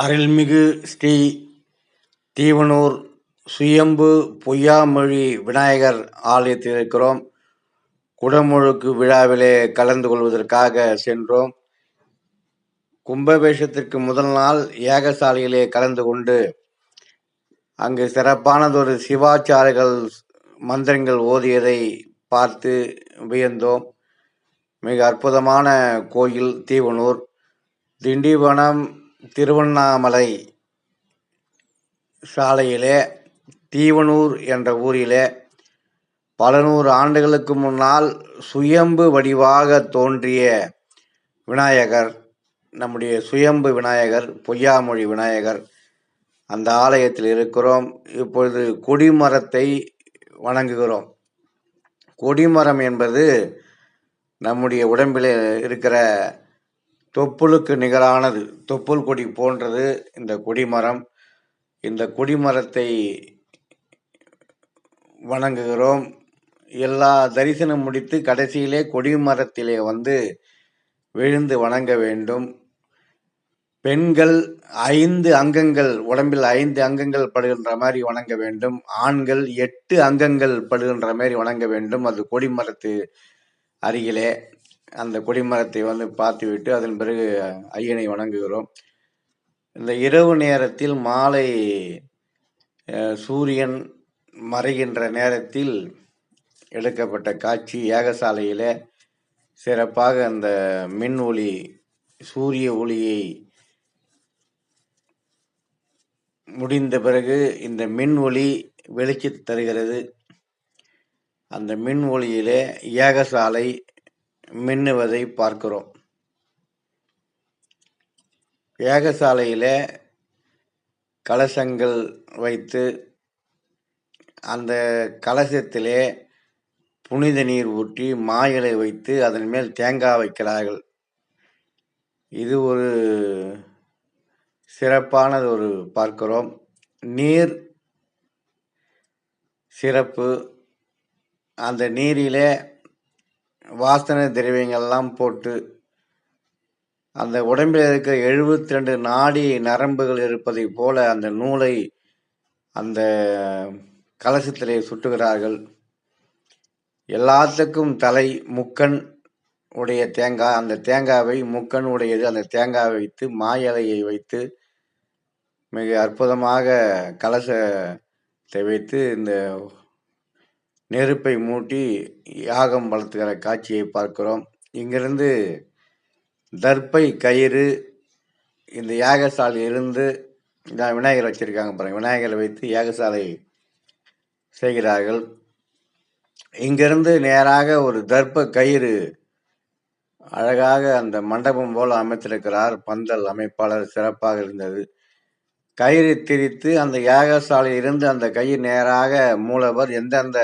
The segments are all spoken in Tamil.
அருள்மிகு ஸ்ரீ தீவனூர் சுயம்பு பொய்யாமொழி விநாயகர் ஆலயத்தில் இருக்கிறோம். குடமுழுக்கு விழாவிலே கலந்து கொள்வதற்காக சென்றோம். கும்பவேஷத்திற்கு முதல் நாள் ஏகசாலையிலே கலந்து கொண்டு அங்கு சிறப்பானதொரு சிவாச்சாரிகள் மந்திரங்கள் ஓதியதை பார்த்து வியந்தோம். மிக அற்புதமான கோயில் தீவனூர். திண்டிவனம் திருவண்ணாமலை சாலையிலே தீவனூர் என்ற ஊரிலே பல நூறு ஆண்டுகளுக்கு முன்னால் சுயம்பு வடிவாக தோன்றிய விநாயகர் நம்முடைய சுயம்பு விநாயகர் பொய்யாமொழி விநாயகர் அந்த ஆலயத்தில் இருக்கிறோம். இப்பொழுது கொடிமரத்தை வணங்குகிறோம். கொடிமரம் என்பது நம்முடைய உடம்பில் இருக்கிற தொப்புளுக்கு நிகரானது. தொப்புள் கொடி போன்றது இந்த கொடிமரம். இந்த கொடிமரத்தை வணங்குகிறோம். எல்லா தரிசனம் முடித்து கடைசியிலே கொடிமரத்திலே வந்து விழுந்து வணங்க வேண்டும். பெண்கள் ஐந்து அங்கங்கள் உடம்பில் ஐந்து அங்கங்கள் படுகின்ற மாதிரி வணங்க வேண்டும். ஆண்கள் எட்டு அங்கங்கள் படுகின்ற மாதிரி வணங்க வேண்டும். அது கொடிமரத்து அருகிலே. அந்த கொடிமரத்தை வந்து பார்த்துவிட்டு அதன் பிறகு ஐயனை வணங்குகிறோம். இந்த இரவு நேரத்தில் மாலை சூரியன் மறைகின்ற நேரத்தில் எடுக்கப்பட்ட காட்சி ஏகசாலையில் சிறப்பாக அந்த மின் ஒளி சூரிய ஒளியை முடிந்த பிறகு இந்த மின் ஒளி வெளிச்சு தருகிறது. அந்த மின் ஒளியிலே ஏகசாலை மின்னுவதை பார்க்கிறோம். ஏகசாலையில் கலசங்கள் வைத்து அந்த கலசத்திலே புனித நீர் ஊற்றி மாயிலை வைத்து அதன் மேல் தேங்காய் வைக்கிறார்கள். இது ஒரு சிறப்பானது ஒரு பார்க்கிறோம். நீர் சிறப்பு. அந்த நீரிலே வாசனை திரவியங்கள்லாம் போட்டு அந்த உடம்பில் இருக்கிற எழுபத்தி ரெண்டு நாடி நரம்புகள் இருப்பதை போல அந்த நூலை அந்த கலசத்திலே சுட்டுகிறார்கள். எல்லாத்துக்கும் தலை முக்கன் உடைய தேங்காய் அந்த தேங்காவை முக்கன் உடையது. அந்த தேங்காய் வைத்து மாயலையை வைத்து மிக அற்புதமாக கலசத்தை வைத்து இந்த நெருப்பை மூட்டி யாகம் வளர்த்துகிற காட்சியை பார்க்கிறோம். இங்கிருந்து தர்ப்பை கயிறு இந்த யாகசாலை இருந்து தான் விநாயகர் வச்சுருக்காங்க பாருங்கள் விநாயகரை வைத்து யாகசாலை செய்கிறார்கள். இங்கிருந்து நேராக ஒரு தர்ப்ப கயிறு அழகாக அந்த மண்டபம் போல் அமைத்திருக்கிறார். பந்தல் அமைப்பாளர் சிறப்பாக இருந்தது. கயிறு திரித்து அந்த யாகசாலை இருந்து அந்த கயிறு நேராக மூலவர் எந்தெந்த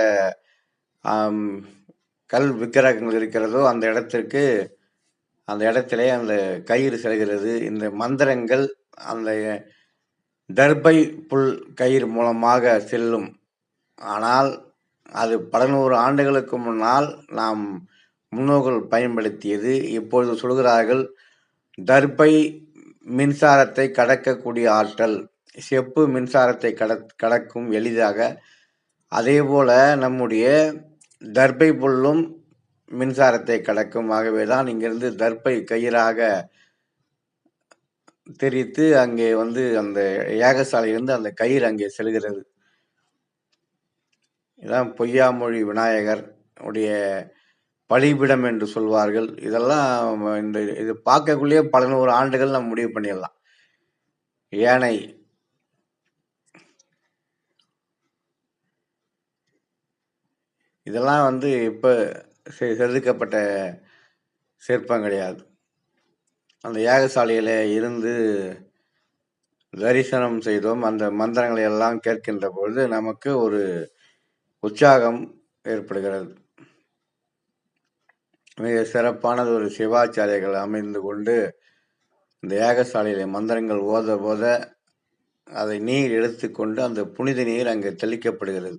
கல் விக்கிரகங்கள் இருக்கிறதோ அந்த இடத்திற்கு அந்த இடத்திலே அந்த கயிறு செல்கிறது. இந்த மந்திரங்கள் அந்த தர்பை புல் கயிறு மூலமாக செல்லும். ஆனால் அது பல நூறு ஆண்டுகளுக்கு முன்னால் நாம் முன்னோர்கள் பயன்படுத்தியது. இப்பொழுது சொல்கிறார்கள் தர்பை மின்சாரத்தை கடக்கக்கூடிய ஆற்றல் செப்பு மின்சாரத்தை கட கடக்கும் எளிதாக. அதே போல நம்முடைய தர்பை புல்லும் மின்சாரத்தை கடக்கும். ஆகவே தான் இங்கிருந்து தர்பை கயிறாக தெரித்து அங்கே வந்து அந்த யாகசாலையிலிருந்து அந்த கயிறு அங்கே செல்கிறது. இதான் பொய்யாமொழி விநாயகர் உடைய பலிபிடம் என்று சொல்வார்கள். இதெல்லாம் இந்த இது பார்க்கக்குள்ளேயே பல நூறு ஆண்டுகள் நம்ம முடிவு பண்ணிடலாம். ஏனை இதெல்லாம் வந்து இப்போ செதுக்கப்பட்ட சிற்பம் கிடையாது. அந்த யாகசாலையில் இருந்து தரிசனம் செய்தோம். அந்த மந்திரங்களை எல்லாம் கேட்கின்ற பொழுது நமக்கு ஒரு உற்சாகம் ஏற்படுகிறது. மிக சிறப்பானது ஒரு சிவாச்சாரியர்கள் அமைந்து கொண்டு இந்த ஏகசாலையில மந்திரங்கள் ஓத போத அதை நீர் எடுத்துக்கொண்டு அந்த புனித நீர் அங்கே தெளிக்கப்படுகிறது.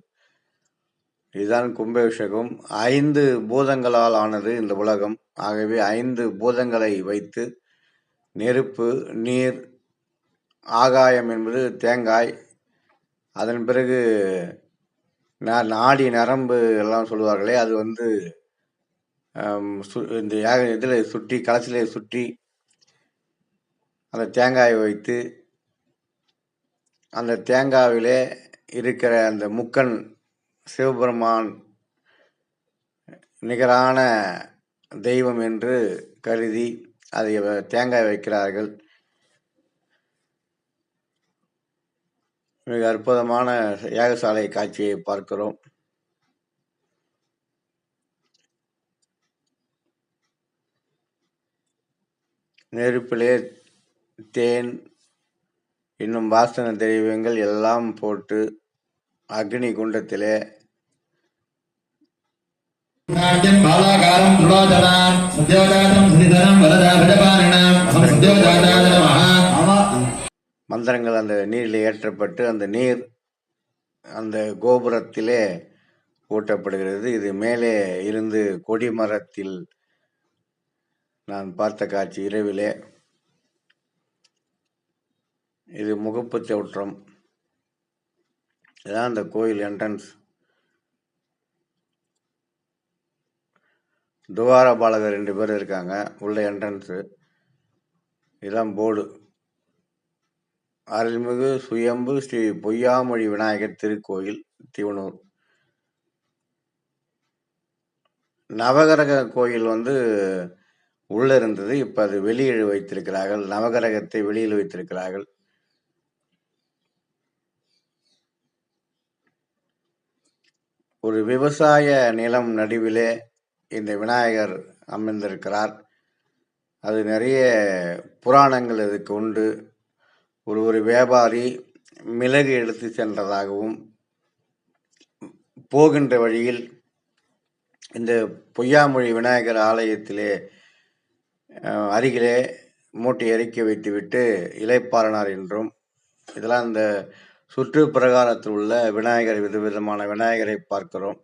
இதுதான் கும்பாபிஷேகம். ஐந்து பூதங்களால் ஆனது இந்த உலகம். ஆகவே ஐந்து பூதங்களை வைத்து நெருப்பு நீர் ஆகாயம் என்பது தேங்காய். அதன் பிறகு நாடி நரம்பு எல்லாம் சொல்லுவார்களே அது வந்து சு- இந்த யாக இதில் சுற்றி கலசிலே சுற்றி அந்த தேங்காயை வைத்து அந்த தேங்காவிலே இருக்கிற அந்த முக்கன் சிவபெருமான் நிகரான தெய்வம் என்று கருதி அதை வ- தேங்காய் வைக்கிறார்கள். மிக அற்புதமான யாகசாலை காட்சியை பார்க்கிறோம். நெருப்பிலே தேன் என்னும் வாசன திரவியங்கள் எல்லாம் போட்டு அக்னி குண்டத்திலே மந்திரங்கள் அந்த நீரில் ஏற்றப்பட்டு அந்த நீர் அந்த கோபுரத்திலே ஊட்டப்படுகிறது. இது மேலே இருந்து கொடி மரத்தில் நான் பார்த்த காட்சி இரவிலே. இது முகப்பு தோற்றம் இதான் அந்த கோயில் என்ட்ரன்ஸ் துவார பாலகர் ரெண்டு பேர் இருக்காங்க. உள்ள என்ட்ரன்ஸு இதான் போர்டு அருள்மிகு சுயம்பு ஸ்ரீ பொய்யாமொழி விநாயகர் திருக்கோயில் திவனூர் நவகிரக கோயில் வந்து உள்ளே இருந்தது இப்போ அது வெளியில் வைத்திருக்கிறார்கள். நவகிரகத்தை வெளியில் வைத்திருக்கிறார்கள். ஒரு விவசாய நிலம் நடுவிலே இந்த விநாயகர் அமைந்திருக்கிறார் அது நிறைய புராணங்கள் இதுக்கு உண்டு. ஒரு ஒரு வியாபாரி மிளகு எடுத்து சென்றதாகவும் போகின்ற வழியில் இந்த பொய்யாமொழி விநாயகர் ஆலயத்திலே அருகிலே மூட்டை இறக்கி வைத்துவிட்டு இளைப்பாறனார் என்றும் இதெல்லாம் இந்த சுற்று பிரகாரத்தில் உள்ள விநாயகர் விதவிதமான விநாயகரை பார்க்கிறோம்.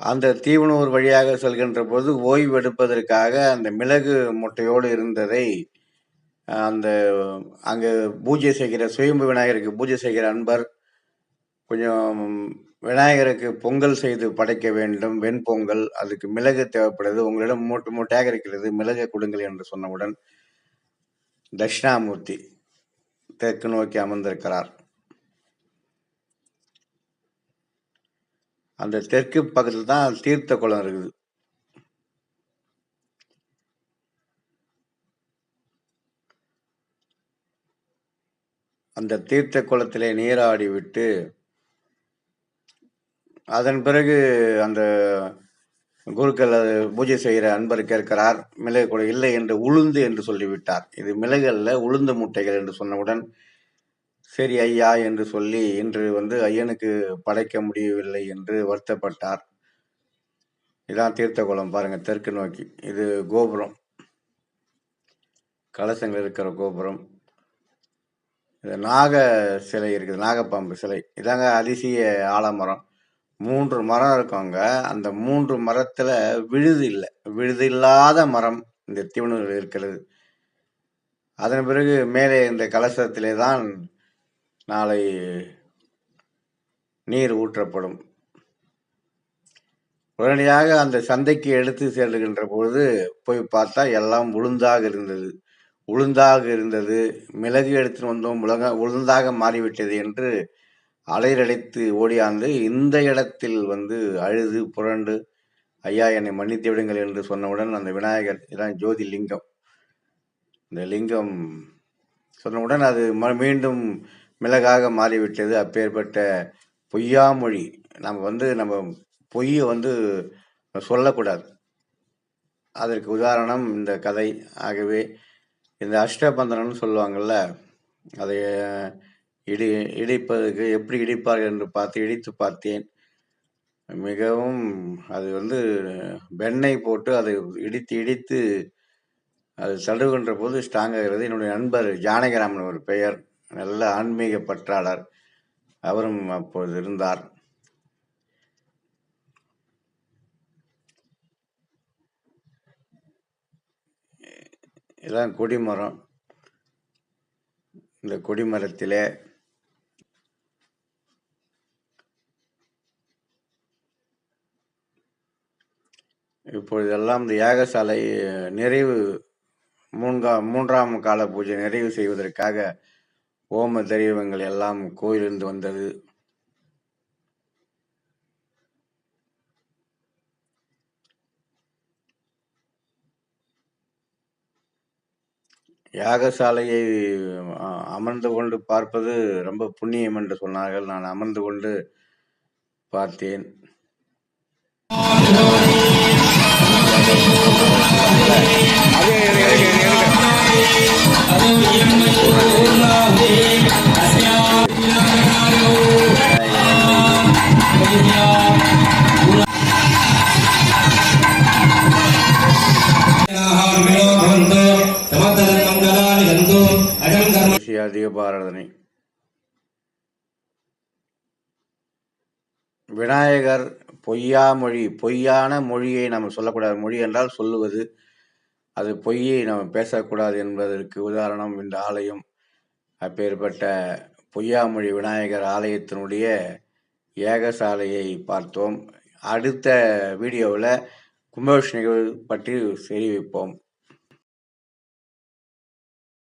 அந்த தீவனூர் வழியாக செல்கின்ற போது ஓய்வு எடுப்பதற்காக அந்த மிளகு முட்டையோடு இருந்ததை அந்த அங்கே பூஜை செய்கிற சுயம்பு விநாயகருக்கு பூஜை செய்கிற அன்பர் கொஞ்சம் விநாயகருக்கு பொங்கல் செய்து படைக்க வேண்டும். வெண்பொங்கல் அதுக்கு மிளகு தேவைப்படுது. உங்களிடம் மூட்டு மூட்டையாக இருக்கிறது. மிளகு கொடுங்கள் என்று சொன்னவுடன் தட்சிணாமூர்த்தி தெற்கு நோக்கி அமர்ந்திருக்கிறார். அந்த தெற்கு பக்கத்தில் தான் தீர்த்த குளம் இருக்குது. அந்த தீர்த்த குளத்திலே நீராடி விட்டு அதன் பிறகு அந்த குருக்கள் அது பூஜை செய்கிற அன்பர் கேட்கிறார் மிளகு கூட இல்லை என்று உளுந்து என்று சொல்லிவிட்டார். இது மிளகு அல்ல உளுந்து முட்டைகள் என்று சொன்னவுடன் சரி ஐயா என்று சொல்லி இன்று வந்து ஐயனுக்கு படைக்க முடியவில்லை என்று வருத்தப்பட்டார். இதான் தீர்த்த குளம் பாருங்க தெற்கு நோக்கி. இது கோபுரம். கலசங்கள் இருக்கிற கோபுரம். இது நாக சிலை இருக்குது நாகப்பாம்பு சிலை. இதாங்க அதிசய ஆலமரம். மூன்று மரம் இருக்குங்க. அந்த மூன்று மரத்துல விழுது இல்லை. விழுது இல்லாத மரம் இந்த தீவனூரில் இருக்கிறது. அதன் பிறகு மேலே இந்த கலசத்திலே தான் நாளை நீர் ஊற்றப்படும். உடனடியாக அந்த சந்தைக்கு எடுத்து செல்லுகின்ற பொழுது போய் பார்த்தா எல்லாம் உளுந்தாக இருந்தது. உளுந்தாக இருந்தது. மிளகு எடுத்துன்னு வந்தோம். உலக உளுந்தாக மாறிவிட்டது என்று அலைரடைத்து ஓடியாந்து இந்த இடத்தில் வந்து அழுது புரண்டு ஐயா என்னை மன்னித்து விடுங்கள் என்று சொன்னவுடன் அந்த விநாயகர் இதான் ஜோதி லிங்கம் இந்த லிங்கம் சொன்னவுடன் அது ம- மீண்டும் மிளகாக மாறிவிட்டது. அப்பேற்பட்ட பொய்யாமொழி நம்ம வந்து நம்ம பொய்யை வந்து சொல்லக்கூடாது. அதற்கு உதாரணம் இந்த கதை. ஆகவே இந்த அஷ்டபந்தனம்னு சொல்லுவாங்கள்ல அதை இடி இடிப்பதற்கு எப்படி இடிப்பார்கள் என்று பார்த்து இடித்து பார்த்தேன். மிகவும் அது வந்து வெண்ணெய் போட்டு அதை இடித்து இடித்து அது தடுகின்ற போது ஸ்ட்ராங் ஆகிறது. என்னுடைய நண்பர் ஜானகிராமன் ஒரு பெயர். நல்ல ஆன்மீக பற்றாளர். அவரும் அப்பொழுது இருந்தார். இதான் கொடிமரம். இந்த கொடிமரத்திலே இப்பொழுதெல்லாம் இந்த யாகசாலை நிறைவு மூன்கா மூன்றாம் கால பூஜை நிறைவு செய்வதற்காக ஓம தெய்வங்கள் எல்லாம் கோயிலிருந்து வந்தது. யாகசாலையை அமர்ந்து கொண்டு பார்ப்பது ரொம்ப புண்ணியம் என்று சொன்னார்கள். நான் அமர்ந்து கொண்டு பார்த்தேன். தீபாராதனை விநாயகர் பொய்யா மொழி பொய்யான மொழியை நம்ம சொல்லக்கூடாது. மொழி என்றால் சொல்லுவது. அது பொய்யை நம்ம பேசக்கூடாது என்பதற்கு உதாரணம் இந்த ஆலயம். அப்பேற்பட்ட பொய்யாமொழி விநாயகர் ஆலயத்தினுடைய ஏகசாலையை பார்த்தோம். அடுத்த வீடியோவில் கும்பகோஷ் நிகழ்வு பற்றி தெரிவிப்போம்.